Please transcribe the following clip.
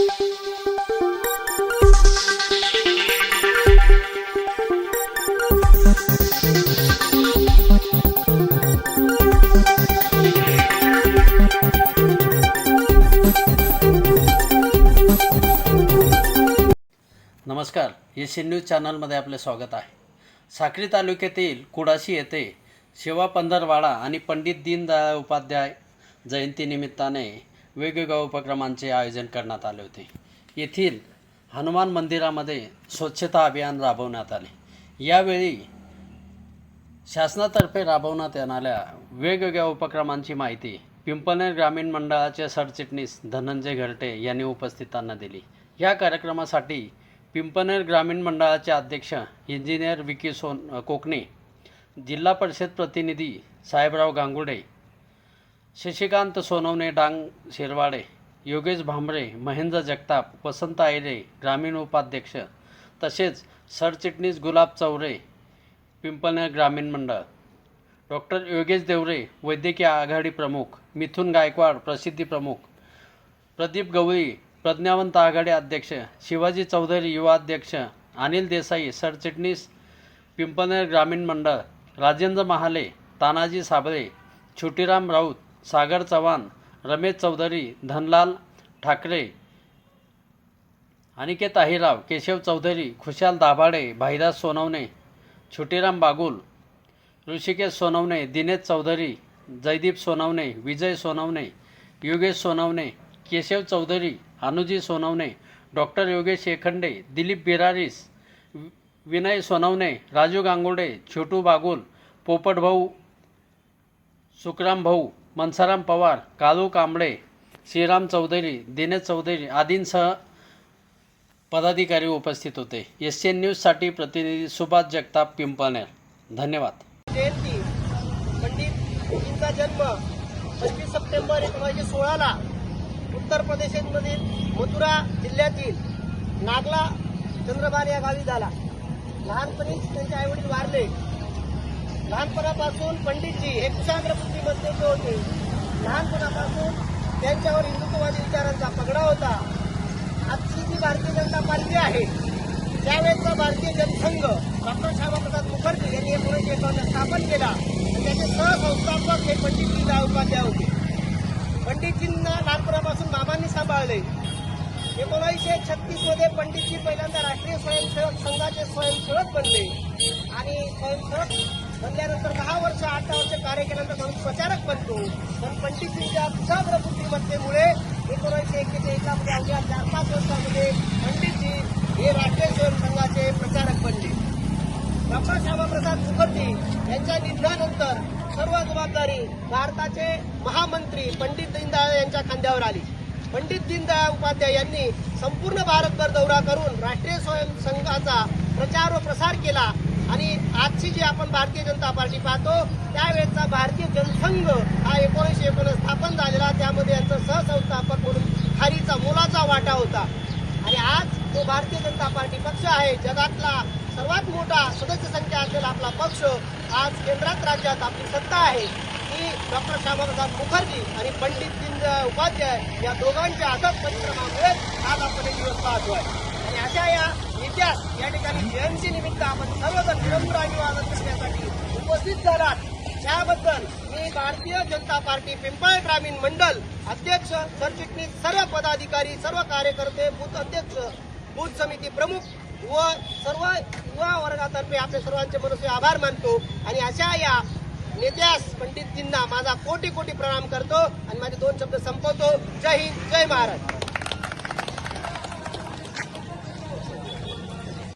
नमस्कार S news चॅनलमध्ये आपले स्वागत आहे. साक्री तालुक्यातील कुडाशी येथे शिवा पंधरवाडा आणि पंडित दीनदयाळ उपाध्याय जयंतीनिमित्ताने वेगवेगळ्या उपक्रमांचे आयोजन करण्यात आले होते. येथील हनुमान मंदिरामध्ये स्वच्छता अभियान राबवण्यात आले. यावेळी शासनातर्फे राबवण्यात येणाऱ्या वेगवेगळ्या उपक्रमांची माहिती पिंपळनेर ग्रामीण मंडळाचे सरचिटणीस धनंजय घरटे यांनी उपस्थितांना दिली. या कार्यक्रमासाठी पिंपनेर ग्रामीण मंडळाचे अध्यक्ष इंजिनियर विकी सोन कोकणे जिल्हा परिषद प्रतिनिधी साहेबराव गांगुडे शशिकांत सोनवणे डांग शिरवाडे योगेश भांबरे महेंद्र जगताप वसंत आयरे ग्रामीण उपाध्यक्ष तसेच सरचिटणीस गुलाब चौरे पिंपळनेर ग्रामीण मंडळ. डॉक्टर योगेश देवरे वैद्यकीय आघाडी प्रमुख मिथुन गायकवाड प्रसिद्धी प्रमुख प्रदीप गवळी प्रज्ञावंत आघाडी अध्यक्ष शिवाजी चौधरी युवा अध्यक्ष अनिल देसाई सरचिटणीस पिंपळनेर ग्रामीण मंडळ राजेंद्र महाले तानाजी साबळे छोटीराम राऊत सागर चव्हाण रमेश चौधरी धनलाल ठाकरे अनिकेत अहिराव केशव चौधरी खुशाल दाभाडे भाईदास सोनवणे छोटीराम बागुल ऋषिकेश सोनवणे दिनेश चौधरी जयदीप सोनवणे विजय सोनवणे योगेश सोनवणे केशव चौधरी अनुजी सोनवणे डॉक्टर योगेश शेखंडे दिलीप बिरारीस वि- विनय सोनवणे राजू गांगुडे छोटू बागुल पोपट भाऊ सुखराम भाऊ मनसाराम पवार कालू कांबळे श्रीराम चौधरी दिनेश चौधरी आदींसह पदाधिकारी उपस्थित होते. एस एन न्यूजसाठी प्रतिनिधी सुभाष जगताप पिंपळनेर. धन्यवाद. जयंती. पंडित जन्म पंचवीस सप्टेंबर एकोणीसशे सोळाला उत्तर प्रदेशमधील मथुरा जिल्ह्यातील नागला चंद्रबार या गावी झाला. लहानपणीच त्यांचे आईवडील वारले. लहानपणापासून पंडितजी हे कुशाग्र बुद्धिमत्ते होते. लहानपणापासून त्यांच्यावर हिंदुत्ववादी विचारांचा पगडा होता. आजची जी भारतीय जनता पार्टी आहे त्यावेळेचा भारतीय जनसंघ डॉक्टर श्यामाप्रसाद मुखर्जी यांनी एकोणीसशे एकावन्न स्थापन केला त्याचे सहसंस्थापक हे पंडितजी दीनदयाळ उपाध्याय होते. पंडितजींना लहानपणापासून मामांनी सांभाळले. एकोणीसशे छत्तीसमध्ये पंडितजी पहिल्यांदा राष्ट्रीय स्वयंसेवक संघाचे स्वयंसेवक बनले आणि स्वयंसेवक बनल्यानंतर दहा वर्ष आठ वर्ष कार्य केल्यानंतर म्हणून प्रचारक बनतो. पण पंडितजींच्या कुशाग्र बुद्धिमत्तेमुळे एकोणीसशे एक्केचाळीसला मध्ये अवघ्या चार पाच वर्षामध्ये पंडितजी हे राष्ट्रीय स्वयंसंघाचे प्रचारक बनले. डॉक्टर श्यामाप्रसाद मुखर्जी यांच्या निधनानंतर सर्व जबाबदारी भारताचे महामंत्री पंडित दीनदयाळ यांच्या खांद्यावर आली. पंडित दीनदयाळ उपाध्याय यांनी संपूर्ण भारतभर दौरा करून राष्ट्रीय स्वयंसंघाचा प्रचार व प्रसार केला. आणि आजची जी आपण भारतीय जनता पार्टी पाहतो त्यावेळेचा भारतीय जनसंघ हा एकोणीसशे एकोणीस स्थापन झालेला. त्यामध्ये यांचा सहसंस्थापक म्हणून खारीचा मोलाचा वाटा होता. आणि आज जो भारतीय जनता पार्टी पक्ष आहे जगातला सर्वात मोठा सदस्य संख्या असलेला आपला पक्ष आज केंद्रात राज्यात आपली सत्ता आहे. की डॉक्टर श्यामाप्रसाद मुखर्जी आणि पंडित दीनदयाळ उपाध्याय या दोघांच्या अथक परिश्रमामुळे आज आपण एक दिवस पाहतोय. आणि अशा या इतिहास या ठिकाणी जयंती निमित्त आपण सर्वजण निरंतर अभिवादन करण्यासाठी उपस्थित झालात. त्याबद्दल मी भारतीय जनता पार्टी पिंपळ ग्रामीण मंडल अध्यक्ष सरचिटणीस सर्व पदाधिकारी सर्व कार्यकर्ते बूथ अध्यक्ष बूथ समिती प्रमुख व सर्व युवा वर्गातर्फे आपले सर्वांचे मनसे आभार मानतो. आणि अशा या नेत्यास पंडितजींना माझा कोटी कोटी प्रणाम करतो आणि माझे दोन शब्द संपवतो. जय हिंद जय महाराष्ट्र